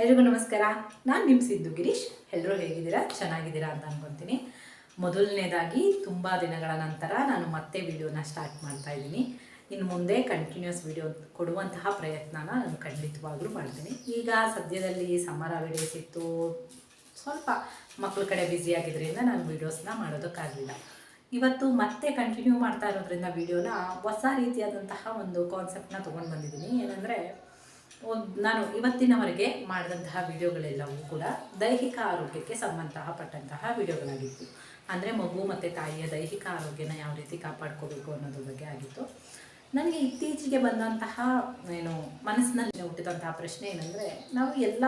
ಎಲ್ರಿಗೂ ನಮಸ್ಕಾರ. ನಾನು ನಿಮ್ಮ ಸಿದ್ದು ಗಿರೀಶ್. ಎಲ್ಲರೂ ಹೇಗಿದ್ದೀರಾ? ಚೆನ್ನಾಗಿದ್ದೀರಾ ಅಂತ ಅನ್ಕೊತೀನಿ. ಮೊದಲನೇದಾಗಿ ತುಂಬ ದಿನಗಳ ನಂತರ ನಾನು ಮತ್ತೆ ವಿಡಿಯೋನ ಸ್ಟಾರ್ಟ್ ಮಾಡ್ತಾ ಇದ್ದೀನಿ. ಇನ್ನು ಮುಂದೆ ಕಂಟಿನ್ಯೂಸ್ ವಿಡಿಯೋ ಕೊಡುವಂತಹ ಪ್ರಯತ್ನ ನಾನು ಖಂಡಿತವಾಗ್ಲೂ ಮಾಡ್ತೀನಿ. ಈಗ ಸದ್ಯದಲ್ಲಿ ಸಮರ ವಿಡಿಯೋಸ್ ಇತ್ತು. ಸ್ವಲ್ಪ ಮಕ್ಕಳ ಕಡೆ ಬ್ಯುಸಿ ಆಗಿದ್ದರಿಂದ ನಾನು ವೀಡಿಯೋಸ್ನ ಮಾಡೋದಕ್ಕಾಗಲಿಲ್ಲ. ಇವತ್ತು ಮತ್ತೆ ಕಂಟಿನ್ಯೂ ಮಾಡ್ತಾ ಇರೋದ್ರಿಂದ ವಿಡಿಯೋನ ಹೊಸ ರೀತಿಯಾದಂತಹ ಒಂದು ಕಾನ್ಸೆಪ್ಟನ್ನ ತೊಗೊಂಡು ಬಂದಿದ್ದೀನಿ. ಏನಂದರೆ ನಾನು ಇವತ್ತಿನವರೆಗೆ ಮಾಡಿದಂತಹ ವಿಡಿಯೋಗಳೆಲ್ಲವೂ ಕೂಡ ದೈಹಿಕ ಆರೋಗ್ಯಕ್ಕೆ ಸಂಬಂಧಪಟ್ಟಂತಹ ವಿಡಿಯೋಗಳಾಗಿತ್ತು. ಅಂದರೆ ಮಗು ಮತ್ತು ತಾಯಿಯ ದೈಹಿಕ ಆರೋಗ್ಯನ ಯಾವ ರೀತಿ ಕಾಪಾಡ್ಕೋಬೇಕು ಅನ್ನೋದ್ರ ಬಗ್ಗೆ ಆಗಿತ್ತು. ನನಗೆ ಇತ್ತೀಚೆಗೆ ಬಂದಂತಹ, ಏನು, ಮನಸ್ಸಿನಲ್ಲಿ ಹುಟ್ಟಿದಂತಹ ಪ್ರಶ್ನೆ ಏನಂದರೆ, ನಾವು ಎಲ್ಲ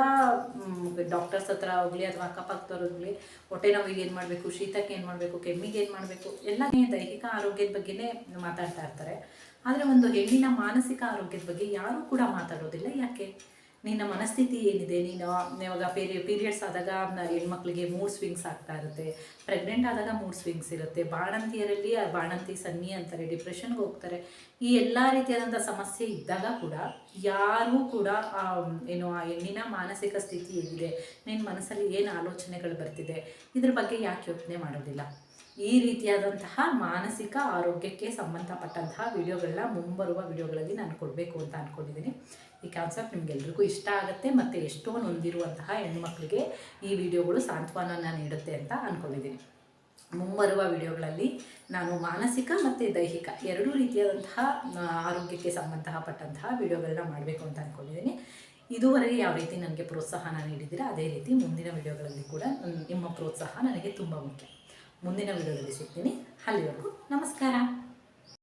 ಡಾಕ್ಟರ್ಸ್ ಹತ್ರ ಹೋಗಲಿ ಅಥವಾ ಅಕ್ಕಪಕ್ಕದವ್ರಾಗಲಿ ಹೊಟ್ಟೆ ನೋವಿಗೆ ಏನು ಮಾಡಬೇಕು, ಶೀತಕ್ಕೆ ಏನು ಮಾಡಬೇಕು, ಕೆಮ್ಮಿಗೆ ಏನು ಮಾಡಬೇಕು, ಎಲ್ಲ ದೈಹಿಕ ಆರೋಗ್ಯದ ಬಗ್ಗೆನೇ ಮಾತಾಡ್ತಾ ಇರ್ತಾರೆ. ಆದರೆ ಒಂದು ಹೆಣ್ಣಿನ ಮಾನಸಿಕ ಆರೋಗ್ಯದ ಬಗ್ಗೆ ಯಾರೂ ಕೂಡ ಮಾತಾಡೋದಿಲ್ಲ. ಯಾಕೆ? ನಿನ್ನ ಮನಸ್ಥಿತಿ ಏನಿದೆ? ನೀನು, ಇವಾಗ ಪೀರಿ ಪೀರಿಯಡ್ಸ್ ಆದಾಗ ಹೆಣ್ಮಕ್ಳಿಗೆ ಮೂಡ್ ಸ್ವಿಂಗ್ಸ್ ಆಗ್ತಾ ಇರುತ್ತೆ. ಪ್ರೆಗ್ನೆಂಟ್ ಆದಾಗ ಮೂಡ್ ಸ್ವಿಂಗ್ಸ್ ಇರುತ್ತೆ. ಬಾಣಂತಿಯರಲ್ಲಿ ಬಾಣಂತಿ ಸನ್ನಿ ಅಂತಾರೆ ಡಿಪ್ರೆಷನ್ಗೆ ಹೋಗ್ತಾರೆ. ಈ ಎಲ್ಲ ರೀತಿಯಾದಂಥ ಸಮಸ್ಯೆ ಇದ್ದಾಗ ಕೂಡ ಯಾರೂ ಕೂಡ ಏನು, ಆ ಹೆಣ್ಣಿನ ಮಾನಸಿಕ ಸ್ಥಿತಿ ಏನಿದೆ ನಿನ್ನ ಮನಸ್ಸಲ್ಲಿ ಏನು ಆಲೋಚನೆಗಳು ಬರ್ತಿದೆ? ಇದ್ರ ಬಗ್ಗೆ ಯಾಕೆ ಯೋಚನೆ ಮಾಡೋದಿಲ್ಲ? ಈ ರೀತಿಯಾದಂತಹ ಮಾನಸಿಕ ಆರೋಗ್ಯಕ್ಕೆ ಸಂಬಂಧಪಟ್ಟಂತಹ ವಿಡಿಯೋಗಳನ್ನ ಮುಂಬರುವ ವಿಡಿಯೋಗಳಲ್ಲಿ ನಾನು ಕೊಡಬೇಕು ಅಂತ ಅಂದ್ಕೊಂಡಿದ್ದೀನಿ ಈ ಕಾನ್ಸೆಪ್ಟ್ ನಿಮಗೆಲ್ರಿಗೂ ಇಷ್ಟ ಆಗುತ್ತೆ ಮತ್ತು ಎಷ್ಟೋ ನೊಂದಿರುವಂತಹ ಹೆಣ್ಮಕ್ಳಿಗೆ ಈ ವಿಡಿಯೋಗಳು ಸಾಂತ್ವನನ ನೀಡುತ್ತೆ ಅಂತ ಅಂದ್ಕೊಂಡಿದ್ದೀನಿ ಮುಂಬರುವ ವಿಡಿಯೋಗಳಲ್ಲಿ ನಾನು ಮಾನಸಿಕ ಮತ್ತು ದೈಹಿಕ ಎರಡೂ ರೀತಿಯಾದಂತಹ ಆರೋಗ್ಯಕ್ಕೆ ಸಂಬಂಧಪಟ್ಟಂತಹ ವಿಡಿಯೋಗಳನ್ನ ಮಾಡಬೇಕು ಅಂತ ಅಂದ್ಕೊಂಡಿದ್ದೀನಿ ಇದುವರೆಗೆ ಯಾವ ರೀತಿ ನನಗೆ ಪ್ರೋತ್ಸಾಹನ ನೀಡಿದ್ದೀರಾ, ಅದೇ ರೀತಿ ಮುಂದಿನ ವಿಡಿಯೋಗಳಲ್ಲಿ ಕೂಡ ನಿಮ್ಮ ಪ್ರೋತ್ಸಾಹ ನನಗೆ ತುಂಬ ಮುಖ್ಯ. ಮುಂದಿನ ವಿಡಿಯೋದಲ್ಲಿ ಸಿಗ್ತೀನಿ. ಅಲ್ಲಿವರೆಗೂ ನಮಸ್ಕಾರ.